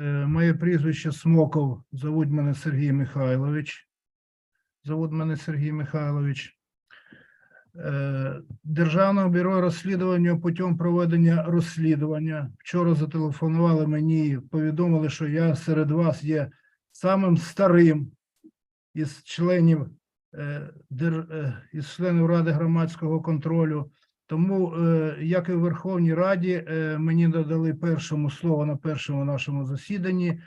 Е, Моє прізвище Смоков, зовуть мене Сергій Михайлович. Зовуть мене Сергій Михайлович. Е, Державне бюро розслідування путем проведення розслідування. Вчора зателефонували мені, і повідомили, що я серед вас є самим старим із членів е, із членів Ради громадського контролю. Тому, е, як і в Верховній Раді, е, мені надали першому слово на першому нашому засіданні,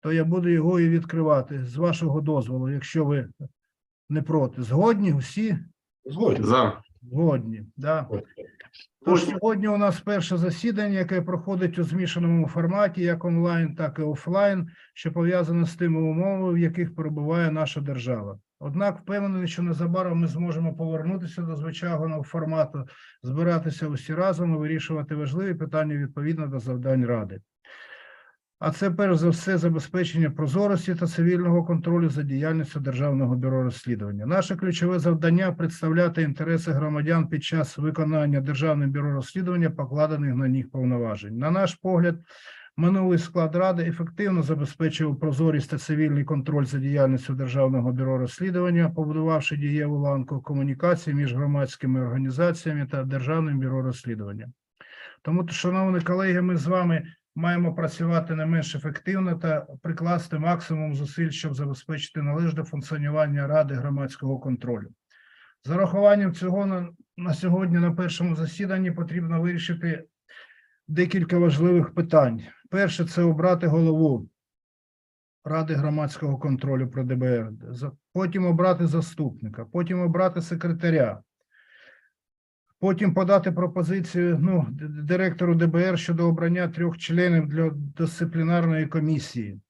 то я буду його і відкривати з вашого дозволу, якщо ви не проти. Згодні всі? Згоден. За. Згодні, да. Тож сьогодні у нас перше засідання, яке проходить у змішаному форматі, як онлайн, так і офлайн, що пов'язане з тими умовами, в яких перебуває наша держава. Однак впевнений, що незабаром ми зможемо повернутися до звичайного формату, збиратися усі разом і вирішувати важливі питання відповідно до завдань ради. А це перш за все забезпечення прозорості та цивільного контролю за діяльністю Державного бюро розслідування. Наше ключове завдання представляти інтереси громадян під час виконання Державним бюро розслідування покладених на них повноважень. На наш погляд, минулий склад ради ефективно забезпечив прозорість та цивільний контроль за діяльністю Державного бюро розслідування, побудувавши дієву ланку комунікації між громадськими організаціями та Державним бюро розслідування. Тому, шановні колеги, ми з вами маємо працювати не менш ефективно та прикласти максимум зусиль, щоб забезпечити належне функціонування Ради громадського контролю. За рахуванням цього на, на сьогодні на першому засіданні потрібно вирішити декілька важливих питань. Перше це обрати голову Ради громадського контролю про ДБР, потім обрати заступника, потім обрати секретаря, Потім подати пропозицію ну, директору ДБР щодо обрання трьох членів для дисциплінарної комісії.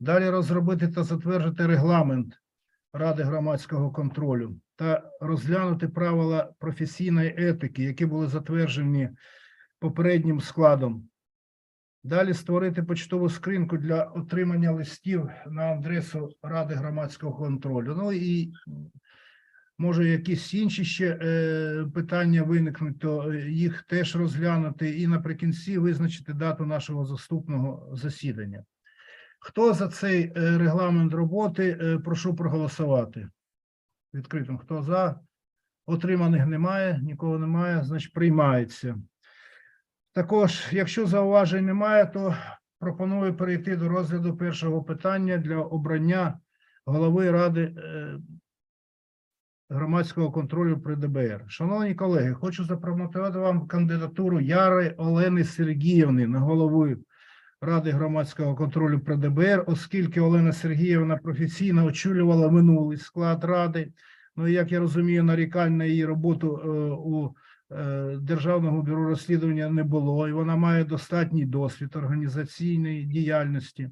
Далі розробити та затвердити регламент Ради громадського контролю та розглянути правила професійної етики, які були затверджені попереднім складом. Далі створити почтову скриньку для отримання листів на адресу Ради громадського контролю. Ну і може якісь інші ще е, питання виникнуть, то е, їх теж розглянути і наприкінці визначити дату нашого заступного засідання. Хто за цей е, регламент роботи, прошу проголосувати. Відкритим. Хто за? Отриманих немає, нікого немає, значить приймається. Також, якщо зауважень немає, то пропоную перейти до розгляду першого питання для обрання голови Ради е, громадського контролю при ДБР. Шановні колеги, хочу запропонувати вам кандидатуру Яри Олени Сергіївни на голову Ради громадського контролю при ДБР, оскільки Олена Сергіївна професійно очолювала минулий склад ради. Ну, і, як я розумію, нарікань на її роботу е, у Державного бюро розслідування не було, і вона має достатній досвід організаційної діяльності.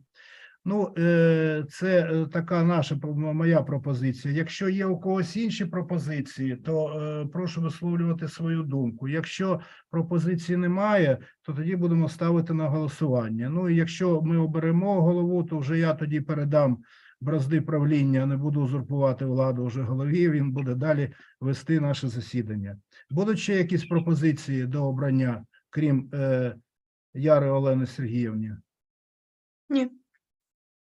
Ну, е, це е, така наша моя пропозиція. Якщо є у когось інші пропозиції, то е, прошу висловлювати свою думку. Якщо пропозиції немає, то тоді будемо ставити на голосування. Ну і якщо ми оберемо голову, то вже я тоді передам бразди правління, не буду узурпувати владу вже голові. Він буде далі вести наше засідання. Будуть ще якісь пропозиції до обрання, крім е, Яри Олени Сергіївні? Ні.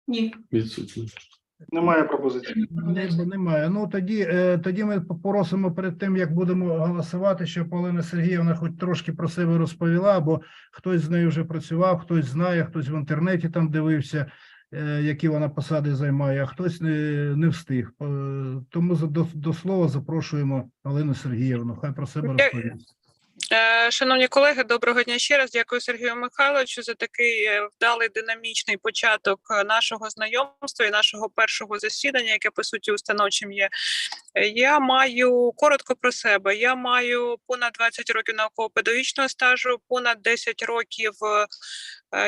Ні. Відсутні. Немає пропозицій. Не, немає. Ну тоді, е, тоді ми попросимо перед тим, як будемо голосувати, щоб Олена Сергіївна хоч трошки про себе розповіла, бо хтось з нею вже працював, хтось знає, хтось в інтернеті там дивився, е, які вона посади займає, а хтось не, не встиг. Е, Тому за- до, до слова запрошуємо Олену Сергіївну. Хай про себе розповість. Е, Шановні колеги, доброго дня ще раз. Дякую Сергію Михайловичу за такий е, вдалий динамічний початок е, нашого знайомства і нашого першого засідання, яке по суті установчим є. Я маю коротко про себе. Я маю понад 20 років науково-педагогічного стажу, понад 10 років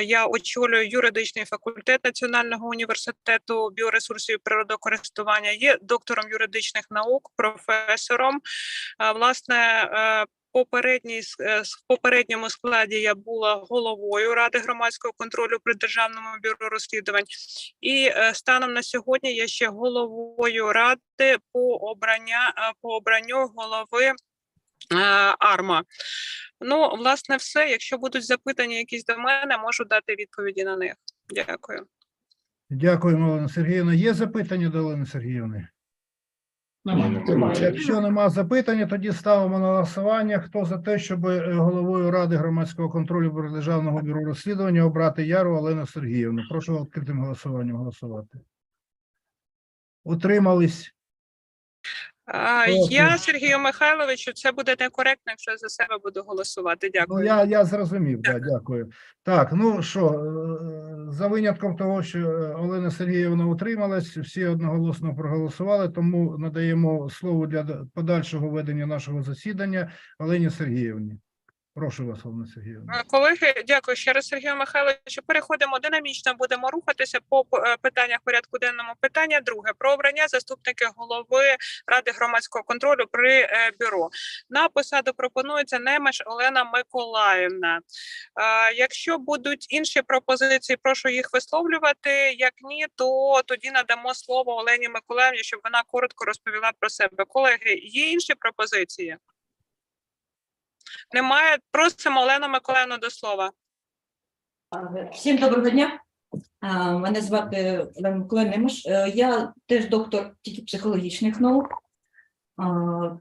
я очолюю юридичний факультет Національного університету біоресурсів і природокористування. Є доктором юридичних наук, професором. Власне, попередній е, в попередньому складі я була головою ради громадського контролю при державному бюро розслідувань, і е, станом на сьогодні я ще головою ради по обрання е, по обранню голови. Арма. Ну, власне, все. Якщо будуть запитання якісь до мене, можу дати відповіді на них. Дякую. Дякуємо, Олена Сергіївна. Є запитання до Олени Сергіївни? Немає. Якщо нема запитання, тоді ставимо на голосування. Хто за те, щоб е, головою Ради громадського контролю Державного бюро розслідування обрати Яру Олену Сергіївну? Прошу відкритим голосуванням голосувати. Утримались? Я Сергію Михайловичу, це буде некоректно, якщо я за себе буду голосувати. Ну, Дякую. я, я зрозумів, да, дякую. Так, ну що, е, за винятком того, що Олена Сергіївна утрималась, всі одноголосно проголосували, тому надаємо слово для подальшого ведення нашого засідання Олені Сергіївні. Прошу вас, Олена Сергіївна. Е, Колеги, дякую ще раз, Сергію Михайловичу. Переходимо динамічно, будемо рухатися по е, питаннях порядку денному. Питання друге про обрання заступника голови Ради громадського контролю при е, бюро. На посаду пропонується Немеш Олена Миколаївна. Якщо будуть інші пропозиції, прошу їх висловлювати. Як ні, то тоді надамо слово Олені Миколаївні, щоб вона коротко розповіла про себе. Колеги, є інші пропозиції? Немає. Просимо Олену Миколаївну до слова. Всім доброго дня. Мене звати Олена Миколаївна Немиш. Е, Я теж доктор тільки психологічних наук.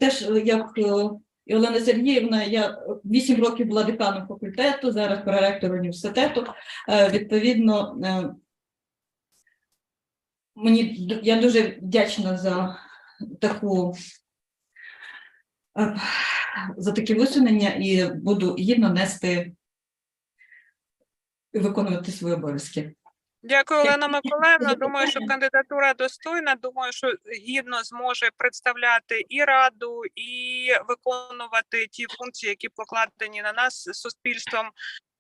Теж е, як е, і Олена Сергіївна, я 8 років була деканом факультету, зараз проректор університету. Відповідно, мені я дуже вдячна за таку за такі висунення і буду гідно нести і виконувати свої обов'язки. Дякую, Олена Миколаївна. Думаю, що кандидатура достойна. Думаю, що гідно зможе представляти і раду, і виконувати ті функції, які покладені на нас суспільством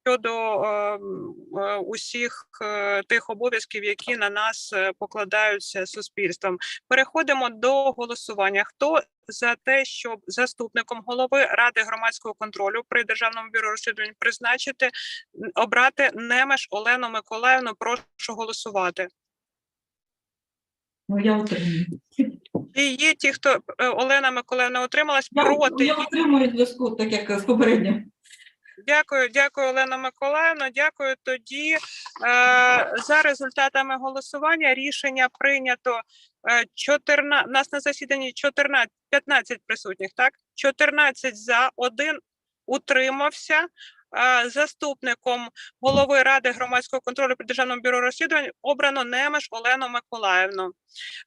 щодо е, м, е, усіх е, тих обов'язків, які на нас е, покладаються суспільством. Переходимо до голосування. Хто за те, щоб заступником голови Ради громадського контролю при державному бюро розслідувань призначити обрати Немеш Олену Миколаївну? Прошу голосувати. Ну, я отримую. І є ті, хто Олена Миколаївна утрималась Я, проти. я отримую зв'язку, так як з попереднім. Дякую, дякую, Олена Миколаївна. Дякую. Тоді е, за результатами голосування рішення прийнято. Е, 14, нас на засіданні 14, 15 присутніх, так? 14 за, один утримався. Заступником голови Ради громадського контролю при Державному бюро розслідувань обрано Немеш Олену Миколаївну.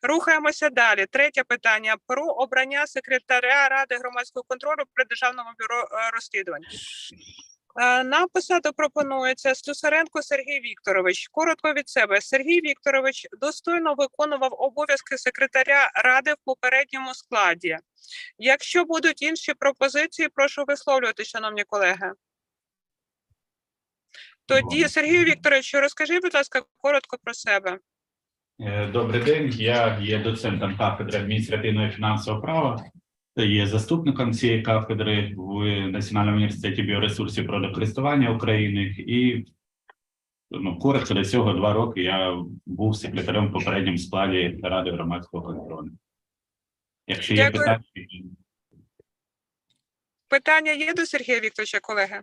Рухаємося далі. Третє питання про обрання секретаря Ради громадського контролю при Державному бюро е, розслідувань. Е, На посаду пропонується Слюсаренко Сергій Вікторович. Коротко від себе. Сергій Вікторович достойно виконував обов'язки секретаря ради в попередньому складі. Якщо будуть інші пропозиції, прошу висловлювати, шановні колеги. Тоді, Сергію Вікторовичу, розкажи, будь ласка, коротко про себе. Е, Добрий день. Я є доцентом кафедри адміністративного і фінансового права. Є заступником цієї кафедри в Національному університеті біоресурсів природокористування України. І ну, коротко до цього два роки я був секретарем в попередньому складі Ради громадського контролю. Якщо є Дякую. питання, Питання є до Сергія Вікторовича, колеги?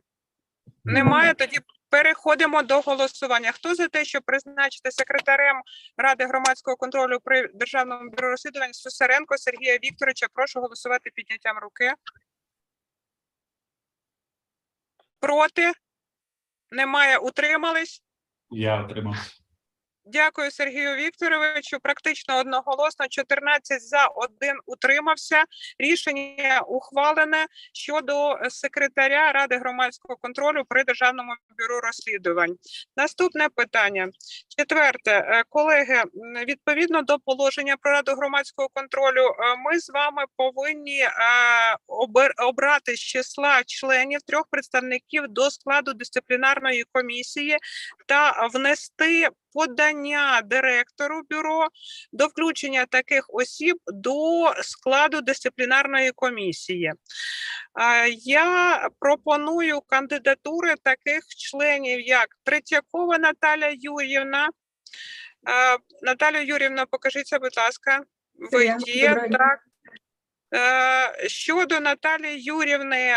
Немає. Тоді переходимо до голосування. Хто за те, щоб призначити секретарем Ради громадського контролю при Державному бюро розслідувань Сусаренко Сергія Вікторовича? Прошу голосувати підняттям руки. Проти? Немає. Утримались? я отримав. Дякую Сергію Вікторовичу. Практично одноголосно 14 за, 1 утримався. Рішення ухвалене щодо е, секретаря Ради громадського контролю при Державному бюро розслідувань. Наступне питання. Четверте, Е, колеги, відповідно до положення про раду громадського контролю, е, ми з вами повинні обрати з числа членів трьох представників до складу дисциплінарної комісії та внести подання директору бюро до включення таких осіб до складу дисциплінарної комісії. Я пропоную кандидатури таких членів, як Третьякова Наталя Юрівна. Наталя Юрівна, покажіться, будь ласка. Ви є, так. Щодо Наталії Юрівни,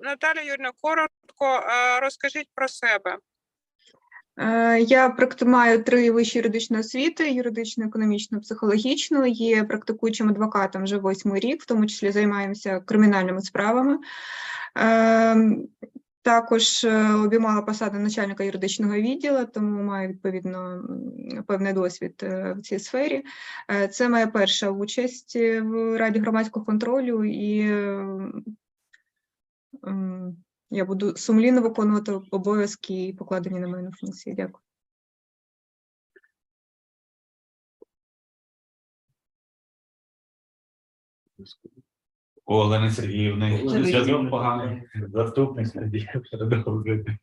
Наталя Юрівна, коротко розкажіть про себе. Е, Я маю три вищі юридичні освіти: юридичну, економічну, психологічну. Є практикуючим адвокатом вже восьмий рік, в тому числі займаємося кримінальними справами. Ем, Також е, обіймала посаду начальника юридичного відділу, тому маю відповідно певний досвід е, в цій сфері. Е, Це моя перша участь е, в Раді громадського контролю, і е, я буду сумлінно виконувати обов'язки, і покладені на мене функції. Дякую. У Олени Сергіївни Олена зв'язок поганий. Заступник Надія продовжити.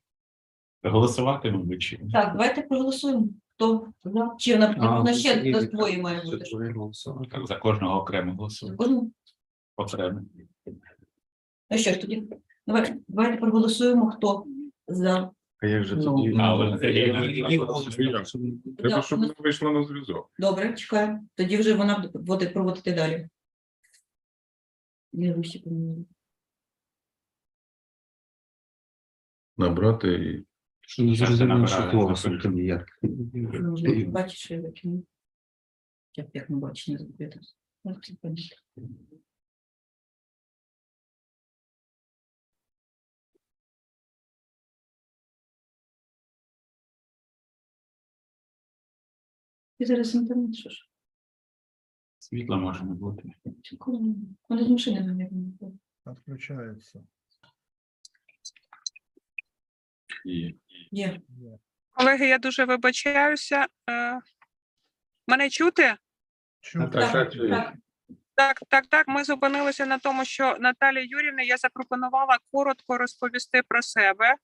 Голосувати, мабуть, чи ні? Так, давайте проголосуємо. Хто за? Чи вона А, вона ще Сергій, до двоє має бути? Так, за кожного окремо голосуємо. Кожен? Окремо. Ну що ж тоді? Давайте, давайте проголосуємо, хто за. А як же Ну. А, Олена Сергіївна. Треба, щоб вона вийшла на зв'язок. Добре, чекаємо. Тоді вже вона буде проводити далі. Я вище поміняю. Набрати і Що не Щас я зрозуміло, що набираю. голосом тоді як. Ну, вже Бачиш, що я викину. Як як не бачиш, не зробити. І зараз інтернет, що ж? Світла може не бути. Чекаю. Вони з машини, мабуть. Відключається. І Є. Колеги, я дуже вибачаюся. Е, Мене чути? Чу- Так, Так, так, так. Так, так. Ми зупинилися на тому, що Наталія Юрівна я запропонувала коротко розповісти про себе.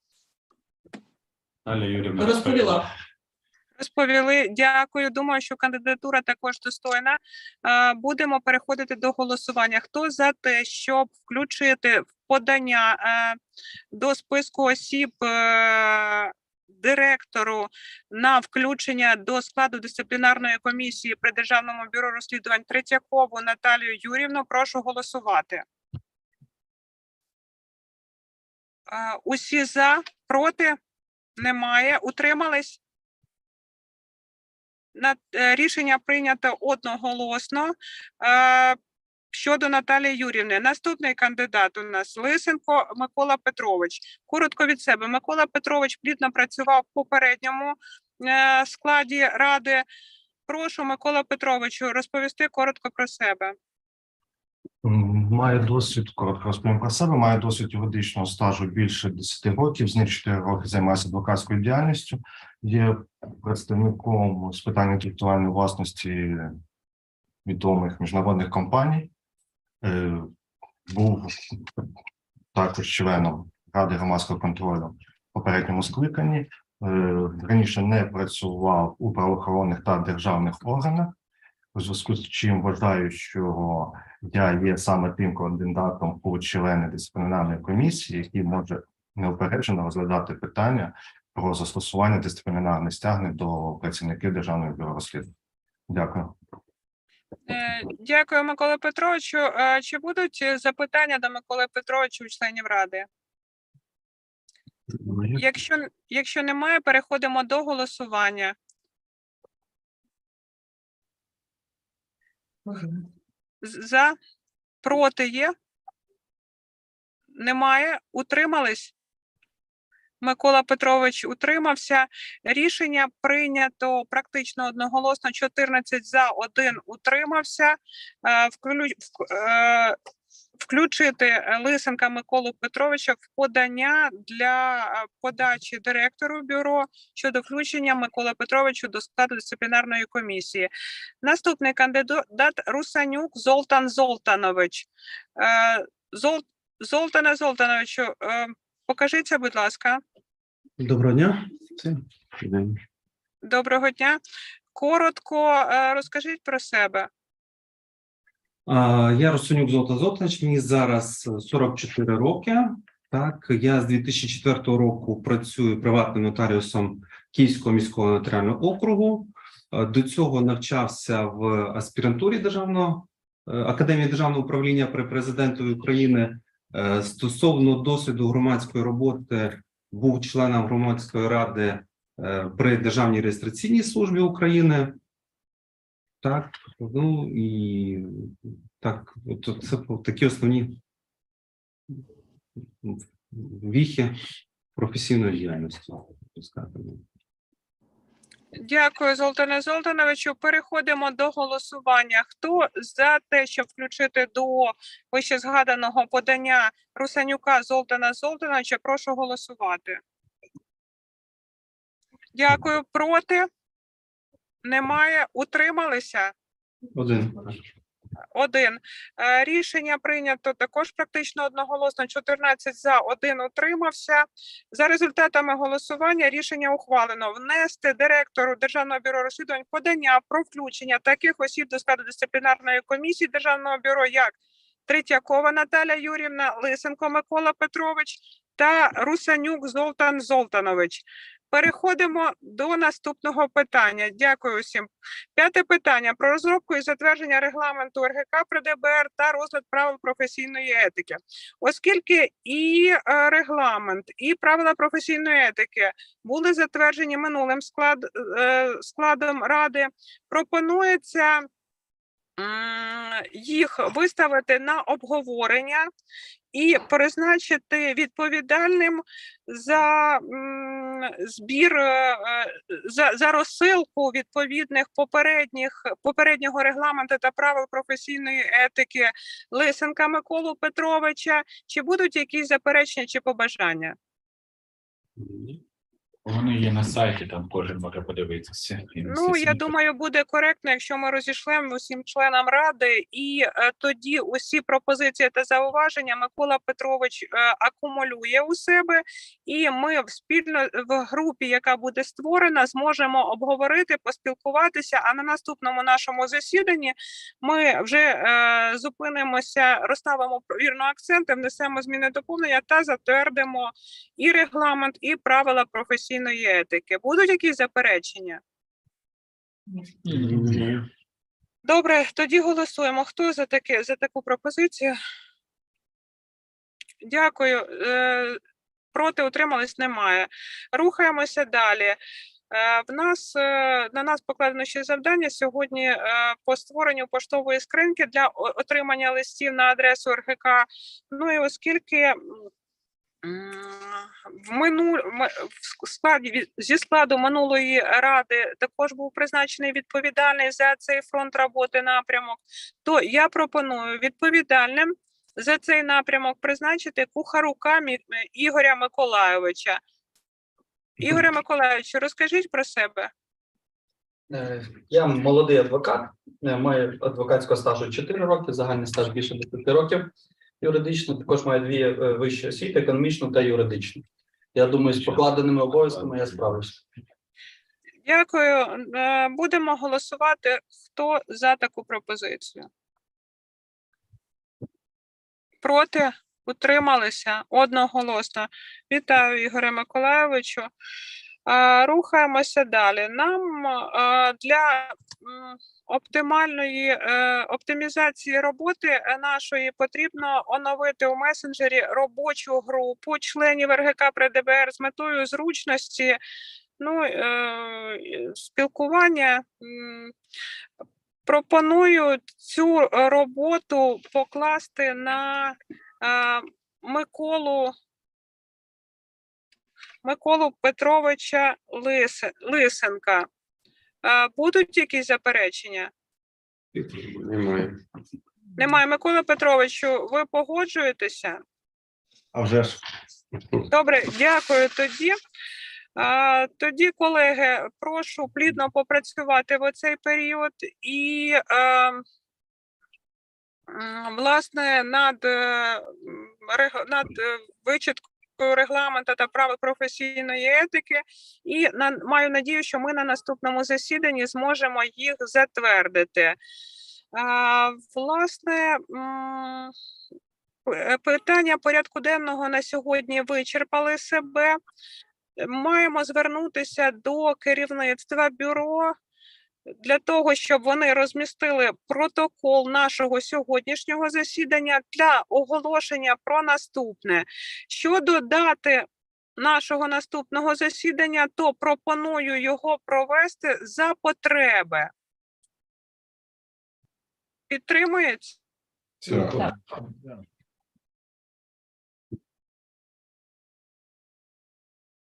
Наталя Юрівна Розповіла. Розповіли. Дякую. Думаю, що кандидатура також достойна. Будемо переходити до голосування. Хто за те, щоб включити в подання е, до списку осіб е, директору на включення до складу дисциплінарної комісії при державному бюро розслідувань Третьякову Наталію Юрівну? Прошу голосувати. Е, Усі за, проти? Немає. Утримались? Е, рішення прийнято одноголосно. Е, Щодо Наталії Юрівни, наступний кандидат у нас Лисенко Микола Петрович. Коротко від себе. Микола Петрович плідно працював в попередньому е, складі ради. Прошу Микола Петровичу розповісти коротко про себе. М, Маю досвід, коротко розповім про себе, маю досвід юридичного стажу більше 10 років, з них 4 роки займаюся адвокатською діяльністю, є представником з питань інтелектуальної власності відомих міжнародних компаній, Е, був також членом Ради громадського контролю в попередньому скликанні, Е, раніше не працював у правоохоронних та державних органах, у зв'язку з чим вважаю, що я є саме тим кандидатом у члени дисциплінарної комісії, який може неупереджено розглядати питання про застосування дисциплінарних стягнень до працівників державного бюро розслідувань. Дякую. Е, Дякую, Микола Петровичу. Е, Чи будуть запитання до Миколи Петровича у членів ради? Якщо, якщо немає, переходимо до голосування. За, проти є? Немає. Утримались? Микола Петрович утримався. Рішення прийнято практично одноголосно. 14 за, 1 утримався. Е, вклю- Включити е, Лисенка Миколу Петровича в подання для е, подачі директору бюро щодо включення Миколи Петровичу до складу дисциплінарної комісії. Наступний кандидат Русанюк Золтан Золтанович. Е, Зол... Золтане Золтановичу, покажіться, будь ласка. Доброго дня. Доброго дня. Коротко розкажіть про себе. Я Росонюк Золота Золотач, мені зараз 44 роки. Так, я з 2004 року працюю приватним нотаріусом Київського міського нотаріального округу. Е, До цього навчався в аспірантурі державного е, академії державного управління при президентові України. Е, Стосовно досвіду громадської роботи, був членом громадської ради е, при Державній реєстраційній службі України. Так, ну і так, от це такі основні віхи професійної діяльності. сказати. Дякую, Золтане Золтановичу. Переходимо до голосування. Хто за те, щоб включити до вище згаданого подання Русанюка Золтана Золтановича, прошу голосувати. Дякую. Проти? Немає. Утрималися? Один. Один. Е, Рішення прийнято також практично одноголосно. 14 за, один утримався. За результатами голосування рішення ухвалено внести директору Державного бюро розслідувань подання про включення таких осіб до складу дисциплінарної комісії Державного бюро, як Третьякова Наталя Юрівна, Лисенко Микола Петрович та Русанюк Золтан Золтанович. Переходимо до наступного питання. Дякую всім. П'яте питання про розробку і затвердження регламенту РГК при ДБР та розгляд правил професійної етики. Оскільки і е, регламент, і правила професійної етики були затверджені минулим склад, е, складом ради, пропонується їх виставити на обговорення і призначити відповідальним за збір е, за, за розсилку відповідних попередніх попереднього регламенту та правил професійної етики Лисенка Миколу Петровича. Чи будуть якісь заперечення чи побажання? Вони є на сайті, там кожен може подивитися. Ну я думаю, буде коректно, якщо ми розійшлемо усім членам ради, і е, тоді усі пропозиції та зауваження Микола Петрович е, акумулює у себе, і ми спільно в групі, яка буде створена, зможемо обговорити, поспілкуватися. А на наступному нашому засіданні ми вже е, зупинимося, розставимо вірно акценти, внесемо зміни доповнення та затвердимо і регламент, і правила професійної етики. Будуть якісь заперечення? Добре, тоді голосуємо. Хто за таке за таку пропозицію? Дякую. Е, Проти утримались немає. Рухаємося далі. Е, В нас е, на нас покладено ще завдання сьогодні по створенню поштової скриньки для отримання листів на адресу РГК. Ну і оскільки в мину в складі зі складу минулої ради також був призначений відповідальний за цей фронт роботи напрямок, то я пропоную відповідальним за цей напрямок призначити кухарука Ігоря Миколайовича. Ігоря Миколайовичу, розкажіть про себе. Е, Я молодий адвокат, е, маю адвокатського стажу 4 роки, загальний стаж більше 10 років. Юридично також маю дві е, вищі освіти, економічну та юридичну. Я думаю, з покладеними обов'язками я справлюсь. Дякую. Е, Будемо голосувати. Хто за таку пропозицію? Проти? Утрималися одноголосно. Вітаю, Ігоре Миколайовичу. Рухаємося далі. Нам для оптимальної е, оптимізації роботи е, нашої потрібно оновити у месенджері робочу групу членів РГК при ДБР з метою зручності ну, е, спілкування. Пропоную цю роботу покласти на Миколу Миколу Петровича Лисе- Лисенка. Е, Будуть якісь заперечення? Немає. Немає. Микола Петровичу, ви погоджуєтеся? А вже ж Добре, дякую тоді. Тоді, колеги, прошу плідно попрацювати в оцей період і, е, власне, над, е, над е, вичіткою регламенту та правил професійної етики. І на, маю надію, що ми на наступному засіданні зможемо їх затвердити. Власне, м, Питання порядку денного на сьогодні вичерпали себе. Маємо звернутися до керівництва бюро для того, щоб вони розмістили протокол нашого сьогоднішнього засідання для оголошення про наступне щодо дати нашого наступного засідання, то пропоную його провести за потреби. Підтримується? Так.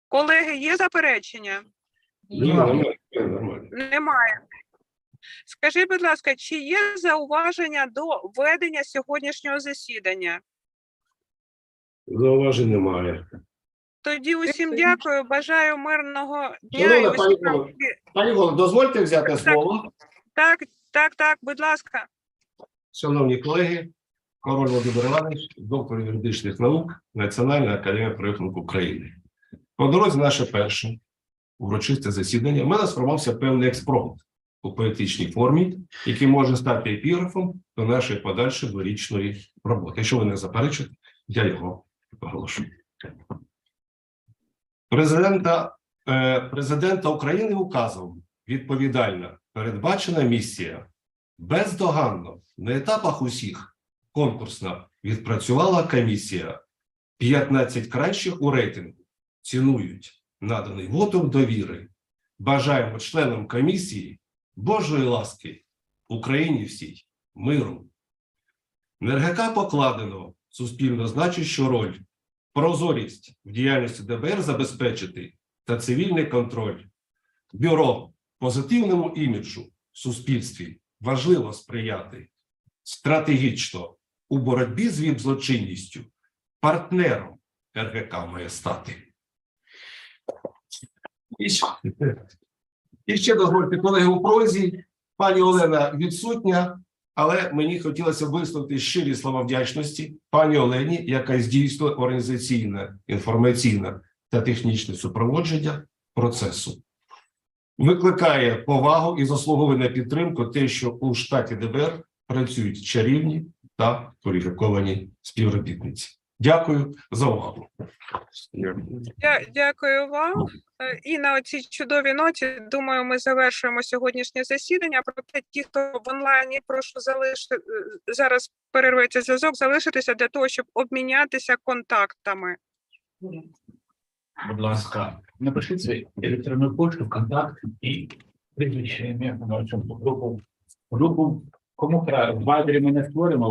Колеги, є заперечення? Ні, нормально, нормально. Немає. Скажіть, будь ласка, чи є зауваження до ведення сьогоднішнього засідання? Зауважень немає. Тоді усім Дякую. бажаю мирного дня. і Шановна пані усім Олено, Пані Голо, дозвольте взяти Так. слово. Так, так, так, будь ласка. Шановні колеги, Король Володимир Іванович, доктор юридичних наук, Національна академія правових України. По дорозі наше перше урочисте засідання. У мене сформувався певний експромт у поетичній формі, який може стати епіграфом до нашої подальшої дворічної роботи. Якщо ви не заперечите, я його оголошу. Президента, е, президента України указом відповідальна передбачена місія бездоганно на етапах усіх конкурсна відпрацювала комісія. 15 кращих у рейтингу цінують наданий вотом довіри. Бажаємо членам комісії Божої ласки Україні всій миру. На покладено суспільно значущу роль прозорість в діяльності ДБР забезпечити та цивільний контроль. Бюро позитивному іміджу в суспільстві важливо сприяти стратегічно у боротьбі з віп-злочинністю. Партнером РГК має стати. І ще, і ще дозвольте, колеги, у прозі. Пані Олена відсутня, але мені хотілося висловити щирі слова вдячності пані Олені, яка здійснює організаційне, інформаційне та технічне супроводження процесу. Викликає повагу і заслуговує на підтримку те, що у штаті ДБР працюють чарівні та кваліфіковані співробітниці. Дякую за увагу. Дя- Дякую вам. Е, І на цій чудовій ноті, думаю, ми завершуємо сьогоднішнє засідання. Проте ті, хто в онлайні, прошу залишити е, зараз перерветься зв'язок, залишитися для того, щоб обмінятися контактами. Будь ласка, напишіть свою електронну пошту, контакт і прізвище ім'я на цьому групу. Групу кому в Вайбері ми не створимо,